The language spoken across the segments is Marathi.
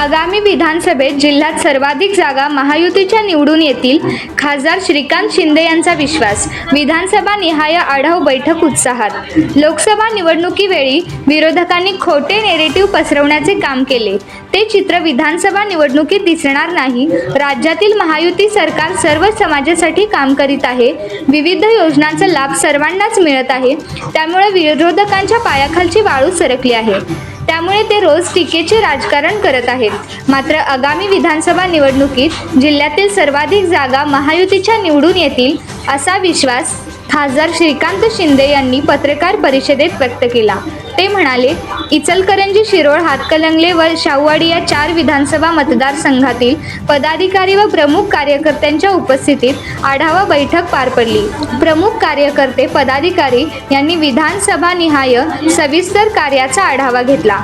आगामी विधानसभेत जिल्ह्यात सर्वाधिक जागा महायुतीच्या निवडून येतील खासदार श्रीकांत शिंदे यांचा विश्वास. विधानसभा निहाय आढाव बैठक उत्साहात. लोकसभा निवडणुकीवेळी विरोधकांनी खोटे नेरेटिव्ह पसरवण्याचे काम केले. ते चित्र विधानसभा निवडणुकीत दिसणार नाही. राज्यातील महायुती सरकार सर्व समाजासाठी काम करीत आहे. विविध योजनांचा लाभ सर्वांनाच मिळत आहे. त्यामुळे विरोधकांच्या पायाखालची वाळू सरकली आहे. त्यामुळे ते रोज टीकेचे राजकारण करत आहेत. मात्र आगामी विधानसभा निवडणुकीत जिल्ह्यातील सर्वाधिक जागा महायुतीच्या निवडून येतील असा विश्वास खासदार श्रीकांत शिंदे यांनी पत्रकार परिषदेत व्यक्त केला. ते म्हणाले इचलकरंजी शिरोळ हातकलंगले व शाहूवाडी या चार विधानसभा मतदारसंघातील पदाधिकारी व प्रमुख कार्यकर्त्यांच्या उपस्थितीत आढावा बैठक पार पडली. प्रमुख कार्यकर्ते पदाधिकारी यांनी विधानसभा निहाय सविस्तर कार्याचा आढावा घेतला.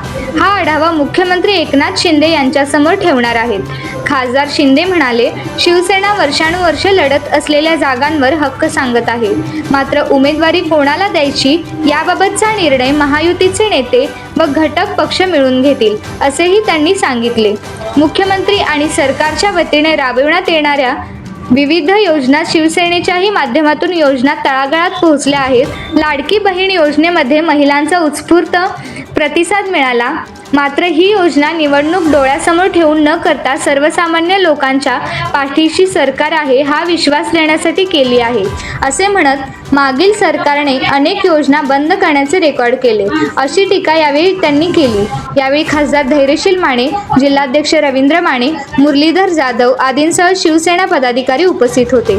हा आढावा मुख्यमंत्री एकनाथ शिंदे यांच्यासमोर ठेवणार आहेत. खासदार शिंदे म्हणाले शिवसेना वर्षानुवर्ष लढत असलेल्या जागांवर हक्क सांगत आहे. मात्र उमेदवारी कोणाला द्यायची याबाबतचा निर्णय महायुती महायुतीचे नेते व घटक पक्ष मिळून घेतील असेही त्यांनी सांगितले. मुख्यमंत्री आणि सरकारच्या वतीने राबविण्यात येणाऱ्या विविध योजना शिवसेनेच्याही माध्यमातून योजना तळागाळात पोहोचल्या आहेत. लाडकी बहीण योजनेमध्ये महिलांचा उत्स्फूर्त प्रतिसाद मिळाला. मात्र ही योजना निवडणूक डोळ्यासमोर ठेवून न करता सर्वसामान्य लोकांच्या पाठीशी सरकार आहे हा विश्वास देण्यासाठी केली आहे असे म्हणत मागील सरकारने अनेक योजना बंद करण्याचे रेकॉर्ड केले. अशी टीका यावेळी त्यांनी केली. यावेळी खासदार धैर्यशील माने जिल्हाध्यक्ष रवींद्र माने मुरलीधर जाधव आदींसह शिवसेना पदाधिकारी उपस्थित होते.